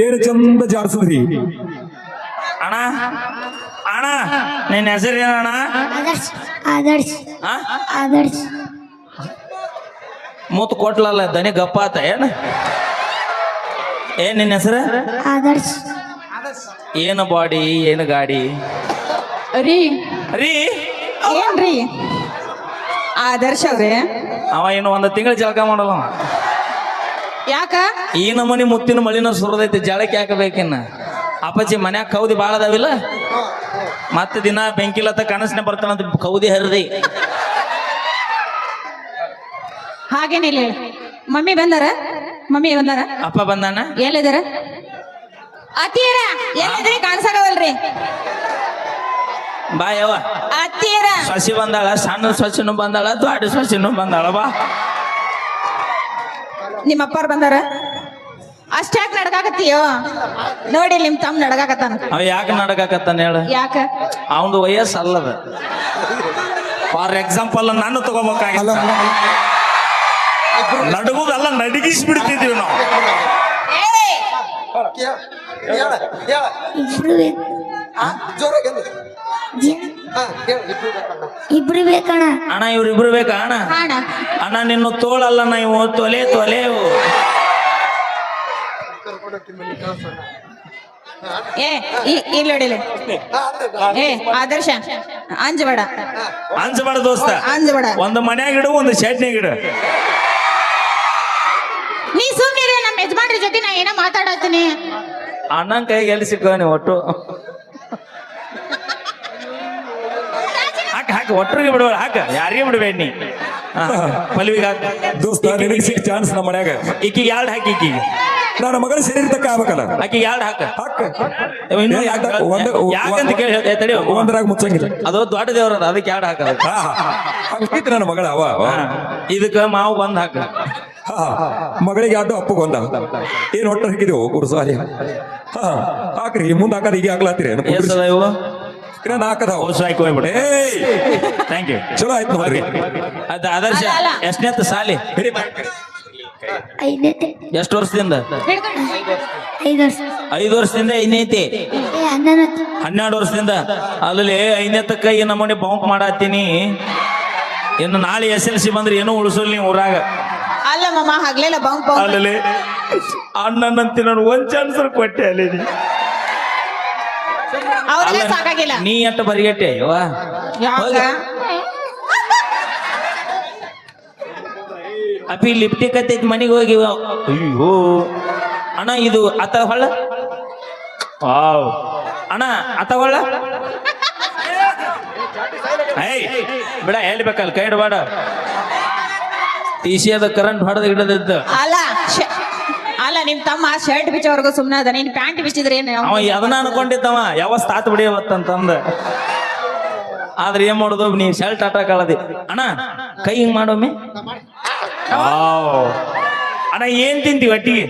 ಏನ್ ಚಂದ ಜಾಡ್ಸದ್ರಿ ಅಣ್ಣ ಅಣ್ಣ ನಿನ್ನ ಹೆಸರು ಏನಣ್ಣ? ಆದರ್ಶ್ ಆದರ್ಶ್ ಆ? ಆದರ್ಶ್. ಮೂತ್ ಕೊಟ್ಲಲ್ಲ ದನಿ ಗಪ್ಪ ಆತ ಏನ? ಏನ್ ನಿನ್ನ ಹೆಸರು? ಆದರ್ಶ್. ಏನು ಬಾಡಿ ಏನು ಗಾಡಿ? ರೀ. ರೀ. ಏನ್ರಿ? ಆದರ್ಶ ಅವ್ರೆ. ಅವ ಇನ್ನು ಒಂದು ತಿಂಗಳು ಜಳಕ ಮಾಡಲ್ಲ. ಯಾಕ? ಈ ನಮನಿ ಮುತ್ತಿನ ಮಳಿನ ಸುರದೈತಿ ಜಳಕ್ಕೆ ಹಾಕಬೇಕಿನ್ನ. ಅಪ್ಪಾಜಿ ಮನ್ಯಾಗ ಕೌದಿ ಭಾಳ ಅದಾವಿಲ್ಲ? ಮತ್ತೆ ದಿನ ಬೆಂಕಿಲತ್ತ ಕನಸನೆ ಬರ್ತಾನಂತ ಕೌದಿ ಹರಿದಿ. ಹಾಗೇನಿಲ್ಲ ಮಮ್ಮಿ ಬಂದಾರ? ಮಮ್ಮಿ ಬಂದಾರ? ಅಪ್ಪ ಬಂದಾನ? ಎಲ್ಲಿದಾರ? ಅತ್ತಿಯರ ಎಲ್ಲಿದ್ರಿ? ಕಾಣಿಸಲ್ರಿ ಬಾ ಯವ್ವ. ಅತ್ತಿಯರ. ಸಸಿ ಬಂದಾಳ ಸಣ್ಣ ಸಸಿನೂ ಬಂದಾಳ ದೊಡ್ಡ ಸಸಿನೂ ಬಂದಾಳ ಬಾ. ನಿಮ್ಮ ಅಪ್ಪಾರ್ ಬಂದಾರ? ಅಷ್ಟ್ಯಾಕ್ ನಡ್ಕಾಕತ್ತೀಯೋ ನೋಡಿ ನಿಮ್ ತಮ್ಮ ನಡ್ಕಾಕತ್ತಾನ ಅವ ಯಾಕೆ ನಡಕಾಕತ್ತಾನ ಹೇಳ? ಯಾಕ? ಅವನದು ವಯಸ್ಸು ಅಲ್ಲದ. ಫಾರ್ ಎಕ್ಸಾಂಪಲ್ ನಾನು ತಗೋಬೇಕಾಗಿಲ್ಲ ನಡಗುದಲ್ಲ ನಡಗಿಸಿ ಬಿಡ್ತಿದೀವಿ ನಾವು ಇಬ್ರು ಬೇಕು ಜೀ- ಇಬ್ರು ಬೇಕಣ್ಣ. ಅಣ್ಣ ಇವ್ರಿಬ್ರು ಬೇಕಾ ಅಣ್ಣ? ಅಣ್ಣ. ಅಣ್ಣ ನಿನ್ನ ತೋಳಲ್ಲ ನೀವು. ತೊಲೆ ತೊಲೆ. ಏ ಇ- ಇಲ್ಲಿ ಏ ಆದರ್ಶ ಅಂಜಬೇಡ ಅಂಜಬಾರ್ದು ದೋಸ್ತ. ಅಂಜಬೇಡ ಒಂದು ಮನ್ಯಾಗ ಇಡು ಒಂದು ಶೆಡ್ನ್ಯಾಗ ಇಡು. ನೀ ಸುಮ್ಮನೆ ನಮ್ಮ ಯಜಮಾನ್ರ ಜೊತೆ ನಾ ಏನೋ ಮಾತಾಡತ್ತೀನಿ. ಅಣ್ಣನ ಕೈಗೆ ಎಲ್ಲಿ ಸಿಕ್ಕ ನೀವು ಒಟ್ಟು? ಹಾಕ ಒಟ್ಟರಿಗೆ ಬಿಡುವ ಹಾಕ. ಯಾರಿಗೆ ಬಿಡಬೇಡ ನೀ? ಪಲ್ವಿಗೆ ಹಾಕ. ದೋಸ್ತ ನಿನಗೆ ಸಿಕ್ಕ ಚಾನ್ಸ್ ನಮ್ಮ ಮನ್ಯಾಗ. ಈಕಿಗೆ ಎರಡು ಹಾಕಿ ಈಕಿಗೆ? ನನ್ನ ಮಗನ ಶರೀರ ತಕ್ಕ ಆಗ್ಬೇಕಲ್ಲ. ಆಕಿ ಎರಡು ಹಾಕ? ಹಾಕ. ಇನ್ನೂ ಏ, ಯಾಕ- ಒಂದ್- ಯಾಕಂತ ಕೇಳಿ ತಡಿ. ಒಂದರಾಗ ಮುಚ್ಚಂಗಿಲ್ಲ. ಅದು ದೊಡ್ಡ ದೇವರ ಅದ, ಅದಕ್ಕೆ ಎರಡು ಹಾಕ ಅದಕ್ಕೆ. ಹಂಗಿತ್ತು ನನ್ನ ಮಗಳ ಅವ. ಅವ. ಇದಕ್ಕೆ ಮಾವು ಬಂದ್ ಹಾಕ. ಹಾ ಮಗಳಿಗೆ ಅಡ್ಡ ಅಪ್ಪಗೆ ಒಂದ ಏನ್ ಹೊಟ್ಟೆ ಹಾಕಿದೆವು ಗುರುಸಾರಿ ಹಾ ಹಾಕ್ರಿ ಮುಂದೆ ಹಾಕದ ಈಗ ಆಗ್ಲಾತಿರಿ ಎಷ್ಟದ ಇವು? ಇನ್ನೊಂದು ಹಾಕದವು ಹೊಸ ಹಾಕಿ ಹೋಗ್ಬಿಡಿ. ಏಯ್! ಥ್ಯಾಂಕ್ ಯು ಚಲೋ ಆಯ್ತು ನೋಡ್ರಿ. ಅದ ಆದರ್ಶ ಅಲ್ಲ, ಅಲ್ಲ. ಎಷ್ಟನೇತ್ ಸಾಲಿ? ಐದನೇ ಎಷ್ಟು ವರ್ಷದಿಂದ? ಐದು ವರ್ಷ. ಐದು ವರ್ಷದಿಂದ ಐನೈತಿ ಏ ಹನ್ನೆರಡು ವರ್ಷದಿಂದ? ಅಲ್ಲಿ ಐದನೇತಕ್ಕ ಈ ನಮ್ಮನೆ ಬೌಂಕ್ ಮಾಡತ್ತೀನಿ. ಇನ್ನು ನಾಳೆ ಎಸ್ ಎಲ್ ಸಿ ಬಂದ್ರೆ ಏನೂ ಉಳಿಸೋಲ್ ನೀವು ಊರಾಗ. ಅಲ್ಲ ಮಮ್ಮ ಹಗ್ಲೆಲ್ಲ ಬಂಕ್ ಬಂಕ್ ಅಲ್ಲಿ ಅಣ್ಣನಂತಿ ನಾನು ಒಂದ್ ಚಾನ್ಸ್ ಕೊಟ್ಟೆ ಅಲ್ಲಿ ನೀ. ಅವ್ರೆಲ್ಲ ಸಾಕಾಗಿಲ್ಲ. ನೀ ಅಂತ ಬರಿಗಟ್ಟೆ ಅಪಿ ಲಿಪ್ಟಿಕ್ ಹತ್ತೈತಿ ಮನೆಗೆ ಹೋಗಿ ಅಯ್ಯೋ. ಅಣ್ಣ ಇದು ಅತ ಹೊಳ್ಳ? ವಾವ್. ಅಣ್ಣ ಅತ ಹೊಳ್ಳ? ಐ ಬಿಡ ಹೇಳ್ಬೇಕಲ್ಲ ಕೈ ಇಡಬೇಡ. ಟಿ ಸಿ ಅದ ಕರೆಂಟ್ ಹೊಡೆದ ಇಡದಿದ್ದ ಅಲ್ಲ ಅಲ್ಲ ನಿಮ್ ತಮ್ಮ ಶರ್ಟ್ ಬಿಚ್ಚವರೆಗೂ ಸುಮ್ಮನೆ ಅದ. ನೀನ್ ಪ್ಯಾಂಟ್ ಬಿಚ್ಚಿದ್ರೆ ಏನು ಅವ ಅದನ್ನ ಅನ್ಕೊಂಡಿದ್ದವ? ಯಾವ ಸ್ಥಾತ್ ಬಿಡಿಯವತ್ತಂತಂದ ಆದ್ರೆ ಏನ್ ಮಾಡೋದು? ನೀ ಶರ್ಟ್ ಆಟ ಕಳದಿ ಅಣ್ಣ ಕೈ ಹಿಂಗ್ ಮಾಡೋಮೆ. ಅಣ್ಣ ಏನ್ ತಿಂತೀವಿ ಒಟ್ಟಿಗೆ?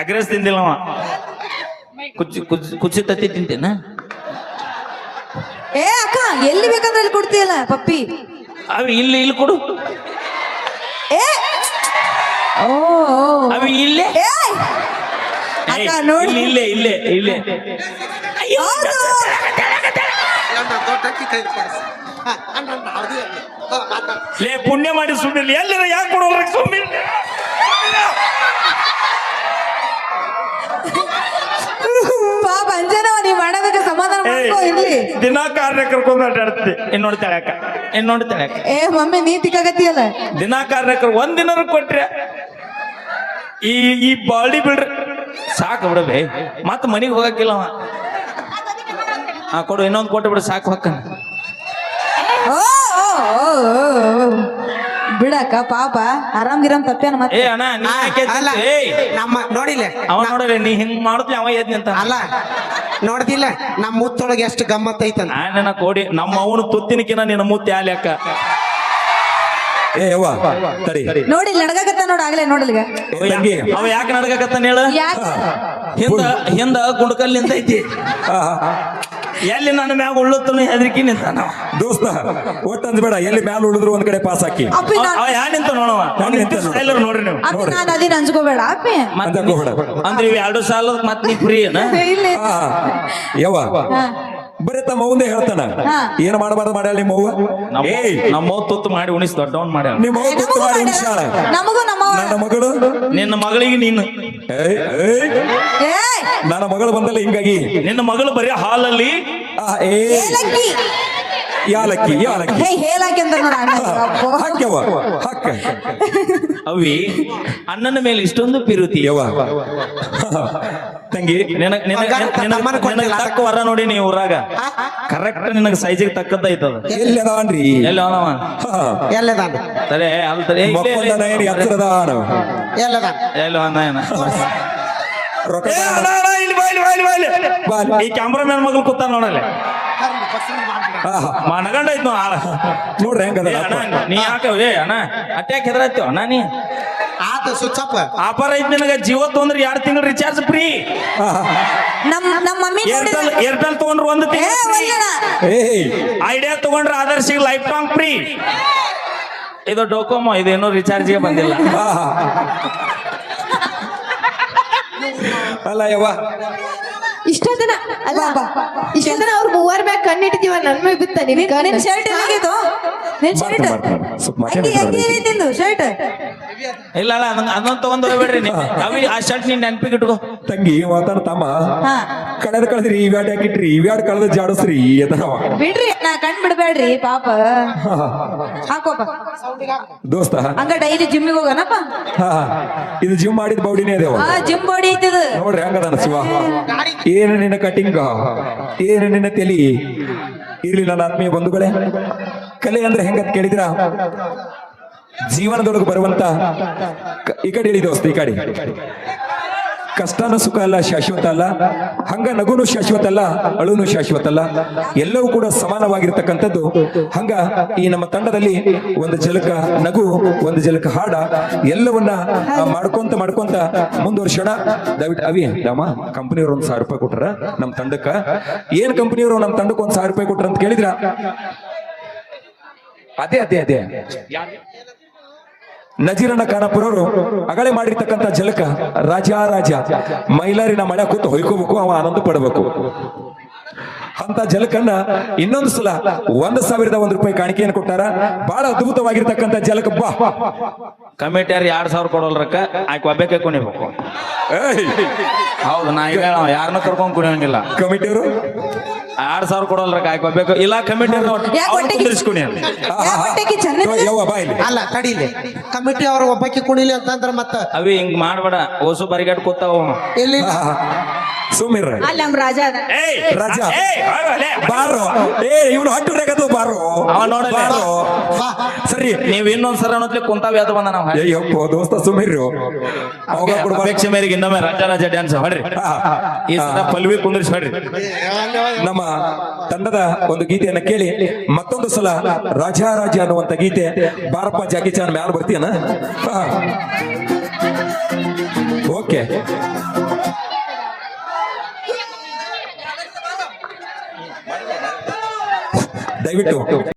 ಎಗ್ರೆಸ್ ತಿಂದಿಲ್ಲ ಅವ. ಕುಚ್ಚಿ ಕುಚ್ಚಿ ಕುಚ್ಚಿ ತತ್ತಿ ತಿಂತೇನ? ಏ ಅಕ್ಕ ಎಲ್ಲಿ ಬೇಕಂದ್ರೆ ಅಲ್ಲಿ ಕೊಡ್ತೀಯಲ್ಲ ಪಪ್ಪಿ? ಅವ್ ಇಲ್ಲಿ ಇಲ್ಲಿ ಕೊಡು. ಅವಿ ಇಲ್ಲೇ? ಏ ಅಕ್ಕ ನೋಡಿ. ಇಲ್ಲಿ ಇಲ್ಲೇ ಇಲ್ಲೇ ಇಲ್ಲೇ. ಅಯ್ಯೋ, ಹೌದು. ಲೇ ಪುಣ್ಯ ಮಾಡಿ ಸುಮ್ಮನೆ ಎಲ್ಲಿರ ಯಾಕೆ ಕೊಡೋಲ್ಲ ಸುಮ್ಮನೆ ಪಾಪ ಅಂಜನವ ನೀವ್ ಮಾಡಬೇಕ ಸಮಾಧಾನ ಮಾಡ್ಕೋ ಇರ್ಲಿ ದಿನ ಕಾರ್ಯ ಕರ್ಕೊಂಡು ಅಡ್ಡಾಡ್ತಿ ಇನ್ ನೋಡ್ತಾಳೆ ಅಕ್ಕ? ಇನ್ ನೋಡ್ತಾಳೆ ಅಕ್ಕ? ಏ ಮಮ್ಮಿ ನೀ ತಿಕ್ಕಾಗತ್ತಿಯಲ್ಲ ದಿನ ಕಾರ್ಯ ಕರ್ ಒಂದ್ ದಿನ ಕೊಟ್ರೆ ಈ ಈ ಬಾಡಿ ಬಿಡ್ರಿ. ಸಾಕು ಬಿಡಬೇ ಮತ್ ಮನಿಗೆ ಹೋಗಕ್ಕಿಲ್ಲ ಅವ. ಹಾ ಕೊಡು ಇನ್ನೊಂದು ಕೊಟ್ಟು ಬಿಡು ಸಾಕು ಹೊಕ್ಕನ. ಬಿಡಕ್ಕ ಪಾಪ. ಆರಾಮ್ ಗಿರಾಮ್ ತಪ್ಪೇನ ಏ ಮತ್ತೆ ಅಣ್ಣ ನೀ ಯಾಕೆ ಅಲ್ಲ? ಏಯ್ ನಮ್ಮ ನೋಡಿಲ್ಲ. ಅವ ನೋಡ್ರಿ ನೀ ಹಿಂಗ್ ಮಾಡುದ್ಲಿ ಅವ ಎದ್ ಅಂತ ಅಲ್ಲ ನೋಡ್ದಿಲ್ಲ. ನಮ್ಮ ಮುತ್ತೊಳಗೆ ಎಷ್ಟು ಗಮ್ಮತ್ ಐತಂತ ಆ ನನ್ನ ಕೋಡಿ ನಮ್ಮ ಅವನು ತುತ್ತಿನಕಿನ ನಿನ್ನ ಮುತ್ತಿ ಆಲಿ ಅಕ್ಕ ಏ ಯವ್ವ ತಡಿ. ನೋಡಿ ನಡಗಕತ್ತ ನೋಡ ಆಗ್ಲೇ ನೋಡಲ್ಗ. ಅವ ಅವ ಯಾಕೆ ನಡ್ಕಕತ್ತಾನ ಹೇಳ? ಯಾಕ? ಹಿಂದ ಹಿಂದ ಗುಂಡಕಲ್ ನಿಂತೈತಿ ಹಾ. ಎಲ್ಲಿ ನನ್ನ ಮ್ಯಾಗ ಉಳ್ಳುತ್ತನು ಹೆದರಿಕಿ ನಿಂತ ನಾವ ದೋಸ್ತ ಒಟ್ಟು ಅಂದ್ಬೇಡ ಎಲ್ಲಿ ಮ್ಯಾಲ ಉಳಿದ್ರು ಒಂದ್ ಕಡೆ ಪಾಸ್ ಹಾಕಿ. ಅಪ್ಪಿ ಅವ ಯಾ ನಿಂತ ನೋಡವ? ಹಂಗ್ ನಿಂತ ನೋಡು. ಸ್ಟೈಲರ್ ನೋಡ್ರಿ ನೀವು. ಅಪ್ಪಿ ನಾನು ಅದಿನ ಅಂಜ್ಕೋಬೇಡ ಅಪ್ಪಿ. ಮತ್ತ್ ಅಂತ ನೀ- ಹೋಗ್ಬೇಡ. ಅಂದ್ರೆ ಇವ್ ಎರಡು ಸಾಲ ಮತ್ ನೀ ಫ್ರೀ ಏನ? ಇಲ್ಲ ಆ, ಯವ್ವ ಬರೀ ತಮ್ಮ ಮುಂದೆ ಹೇಳ್ತಾನ. ಏನ್ ಮಾಡಬಾರ್ದು ಮಾಡ್ಯಾಳ ನಿಮ್ಮ ಅವ್ವ ನಮ್ಮ ಏಯ್. ನಮ್ಮ ತುತ್ತು ಮಾಡಿ ಉಣಿಸ್ ದೊಡ್ಡವನ್ ಮಾಡ್ಯಾಳ. ನಿಮ್ಮ ಅವ್ವ ತುತ್ತು ಮಾಡಿ ಉಣಿಸ್ಯಾಳ. ನಮಗೂ ನಮ್ಮ ನನ್ನ ಮಗಳು? ನಿನ್ನ ಮಗಳಿಗೆ ನೀನು. ಏಯ್, ಏಯ್, ಏಯ್. ನನ್ನ ಮಗಳು ಬಂದಲ್ಲ ಹಿಂಗಾಗಿ? ನಿನ್ನ ಮಗಳು ಬರೀ ಹಾಲಲ್ಲಿ. ಆ, ಏ ಏಲಕ್ಕಿ. ಯಾಲಕ್ಕಿ ಯಾಲಕ್ಕಿ. ಹೇ ನೋಡ. ಹಾಕ್ಯವ ಹಾಕ ಅವಿ ಅಣ್ಣನ ಮೇಲೆ ಇಷ್ಟೊಂದು ಪಿರುತಿ. ಯವ್ವ. ತಂಗಿ ನಿನಗ್. ತಕ್ಕ ವರ ನೋಡಿ ನೀವು ಊರಾಗ. ಕರೆಕ್ಟ್ ನಿನಗ ಸೈಜಿಗೆ ತಕ್ಕದ್ದೈತದ ಎಲ್ಲಿ ಅದಾನ್ರಿ ಎಲ್ಲಿ ಅವನವ ಸರಿ ಎಲ್ಲಿ ಅವನ ಏನ? ರೊಕ್ಕ ಇಲ್ಲಿ ಬಾ, ಇಲ್ಲಿ ಬಾ, ಇಲ್ಲಿ ಬಾ, ಇಲ್ಲಿ. ಈ ಕ್ಯಾಮ್ರಾಮನ್ ಮಗಳು ಕೂತ ನೋಡಲ್ಲ. ಮನಗಂಡ ಐತ್ ನೋ ಆಳ ನೋಡ್ರಿ ಹೆಂಗದ ಅಣ್ಣ, ನೀ ಯಾಕ ಏ ಅಣ್ಣ ಅಟ್ಯಾಕ್ ಹೆದರಾಯ್ತೀವ ಅಣ್ಣ ನೀ ಆತ ಸುಚ್ಚಪ್ಪ ಆಫರ್ ಐತ್ ನಿನಗ ಜಿಯೋ ತೊಂದ್ರೆ ಎರಡು ತಿಂಗಳು ರಿಚಾರ್ಜ್ ಫ್ರೀ ನಮ್ ನಮ್ಮ ಮಮ್ಮಿ ಏರ್ಟೆಲ್ ಏರ್ಟೆಲ್ ತಗೊಂಡ್ರು ಒಂದು ಏ ತಿಂಗಳು ಐಡಿಯಾ ತಗೊಂಡ್ರೆ ಆದರ್ಶಿಗೆ ಲೈಫ್ ಲಾಂಗ್ ಫ್ರೀ ಇದು ಡೋಕೋಮೋ ಇದೇನು ರಿಚಾರ್ಜ್ಗೆ ಬಂದಿಲ್ಲ. ಆಹಾ. ಅಲ್ಲ ಯವ್ವ ಇಷ್ಟೊಂದನ ಅಲ್ಲ ಇಷ್ಟೊಂದನ ಅವ್ರ ಮೂವರ್ ಮ್ಯಾಗ ಕಣ್ಣಿಟ್ಟಿದೀವ ನನ್ ಮೇಲೆ ಬಿತ್ತ ನಿನ್ ಶರ್ಟ್ ಹೇಗಿತ್ತು ನಿನ್ ಶರ್ಟ್. ಅಂಗಿ ಅಂಗಿ ಏನಿತ್ತಿಂದು ಶರ್ಟ್ ಇಲ್ಲ ಅಲ್ಲ ಅದನ್ನ ಅದನ್ನ ತಗೊಂಡ್ ಹೋಗ್ಬೇಡ್ರಿ ನೀವು. ಅವಿ ಆ ಶರ್ಟ್ ನೀನ್ ನೆನ್ಪಿಗೆ ಇಟ್ಕೋ. ತಂಗಿ ಮಾತಾಡ ತಮ್ಮ. ಹಾ. ಕಳೆದ ಕಳೆದ್ರಿ ಈ ಬ್ಯಾಟ್ ಹಾಕಿಟ್ರಿ ಈ ಬ್ಯಾಟ್ ಕಳೆದ ಜಾಡಸ್ರಿ ಎದನವ ಬಿಡ್ರಿ ನಾ ಕಣ್ ಬಿಡ್ಬೇಡ್ರಿ ಪಾಪ. ಹಾಕೋಪ ದೋಸ್ತ. ಹಂಗ ಡೈಲಿ ಜಿಮ್ಮಿಗೆ ಹೋಗನಪ್ಪ. ಹಾ ಇದು ಜಿಮ್ ಮಾಡಿದ ಬೌಡಿನೇ ಅದೇವ ಹಾ ಜಿಮ್ ಬೌಡಿ ಐತದ ನೋಡ್ರಿ ಹಂಗದ ಶಿವ ಏನು ನಿನ್ನ ಕಟಿಂಗ್ ಏನ ನಿನ್ನ ತಲಿ? ಇರ್ಲಿ ನನ್ನ ಆತ್ಮೀಯ ಬಂಧುಗಳೇ. ಕಲೆ ಅಂದ್ರೆ ಹೆಂಗತ್ ಕೇಳಿದ್ರ ಜೀವನದೊಳಗೆ ಬರುವಂತ ಈ ಕಡೆ ಹೇಳಿ ದೋಸ್ತ, ಈ ಕಡೆ. ಕಷ್ಟನೂ ಸುಖ ಅಲ್ಲ, ಶಾಶ್ವತ ಅಲ್ಲ. ಹಂಗ ನಗುನು ಶಾಶ್ವತ ಅಲ್ಲ, ಅಳುನು ಶಾಶ್ವತ ಅಲ್ಲ. ಎಲ್ಲವೂ ಕೂಡ ಸಮಾನವಾಗಿರ್ತಕ್ಕಂಥದ್ದು. ಹಂಗ ಈ ನಮ್ಮ ತಂಡದಲ್ಲಿ ಒಂದು ಜಲಕ ನಗು, ಒಂದು ಜಲಕ ಹಾಡ, ಎಲ್ಲವನ್ನ ಮಾಡ್ಕೊಂತ ಮಾಡ್ಕೊಂತ ಮುಂದುವರ್ಸೋಣ. ದಯವಿಟ್ಟು ಅವಿ, ರಾಮ, ಕಂಪನಿಯವ್ರು ಒಂದ್ ಸಾವಿರ ರೂಪಾಯಿ ಕೊಟ್ರ ನಮ್ಮ ತಂಡಕ್ಕ. ಏನ್ ಕಂಪನಿಯವರು ನಮ್ಮ ತಂಡಕ್ಕೆ ಒಂದ್ ಸಾವಿರ ರೂಪಾಯಿ ಕೊಟ್ರ ಅಂತ ಕೇಳಿದ್ರ? ಅದೇ ಅದೇ ಅದೇ. ನಜೀರಣ್ಣ ಖಾನಾಪುರವರು ಅಗಳೆ ಮಾಡಿರ್ತಕ್ಕಂಥ ಜಲಕ ರಾಜ ರಾಜ ಮೈಲಾರಿನ ಮಳೆ ಕೂತು ಹೊಯ್ಕೋಬೇಕು ಅವ ಆನಂದ ಪಡಬೇಕು. ಅಂತ ಜಲಕನ್ನ ಇನ್ನೊಂದು ಸಲ ಒಂದ್ ಸಾವಿರದ ಒಂದ್ ರೂಪಾಯಿ ಕಾಣಿಕೆಯನ್ನು ಕೊಟ್ಟಾರ. ಬಹಳ ಅದ್ಭುತವಾಗಿರ್ತಕ್ಕಂಥ ಜಲಕ. ಬಾ. ಕಮಿಟಿಯರ್ ಎರಡ್ ಸಾವಿರ ಕೊಡೋಲ್ರಕ್ಕ ಆಯ್ಕೆ ಒಬ್ಬಕ್ಕೆ ಕುಣಿಬೇಕು. ಏಯ್! ಹೌದು ನಾ ಈಗ ಯಾರನ್ನ ಕರ್ಕೊಂಡ್ ಕುಣಿಯಂಗಿಲ್ಲ. ಕಮಿಟಿಯವರು? ಎರಡ್ ಸಾವಿರ ಕೊಡೋಲ್ರಕ್ಕ ಆಯ್ಕೆ ಒಬ್ಬಕ್ಕೆ ಇಲ್ಲ ಕಮಿಟಿಯರ್ ಯಾಕ್ ಹೊಟ್ಟೆಗೆ- ಕುಂದಿರಿಸ್ಕೊಣಿ ಯಾಕ್ ಹೊಟ್ಟೆಗೆ ಚೆನ್ನ ಯವ್ವ ಬಾ ಇಲ್ಲಿ. ಅಲ್ಲ ತಡೀಲಿ ಕಮಿಟಿ ಅವ್ರ ಒಬ್ಬಕ್ಕೆ ಕುಣಿಲಿ ಅಂತಂದ್ರ ಮತ್ತ ಅವಿ ಹಿಂಗ್ ಮಾಡ್ಬೇಡ ಓಸು ಬರಿಗಾಟ್ ಕೂತಾವ ಇಲ್ಲಿ ಸುಮಿರ್. ಅಲ್ಲಿ ನಮ್ ರಾಜ ಅದ. ಏಯ್ ರಾಜ. ಏಯ್, ಬಾರೋ. ಏ ಇವನು ಹಟ್ಟು ರೇಖದು ಬಾರೋ. ಬಾ ಸರಿ. ನೀವು ಇನ್ನೊಂದ್ಸರ ಕುಂತಾವ್ ಕುಂತಾವ ಯಾವ್ದು ಬಂದ ನಾವು. ಅಯ್ಯಪ್ಪ ದೋಸ್ತ ಸುಮಿರು. ಅವಾಗ. ಅಪೇಕ್ಷೆ ಮೇರೆಗೆ ಇನ್ನೊಮ್ಮೆ ರಾಜ ರಾಜ ಡ್ಯಾನ್ಸ್ ಹೊಡ್ರಿ. ಈ ಸಲ ಪಲ್ವಿ ಕುಂದ್ರಿಸಿ ಹೊಡ್ರಿ. ನಮ್ಮ ತಂಡದ ಒಂದು ಗೀತೆಯನ್ನ ಕೇಳಿ ಮತ್ತೊಂದು ಸಲ ರಾಜಾ ರಾಜ ಅನ್ನುವಂತ ಗೀತೆ ಬಾರಪ್ಪ ಜಾಕಿ ಚಾನ್ ಮ್ಯಾಲ ಬರ್ತೀಯನ? ಓಕೆ. ದಯವಿಟ್ಟು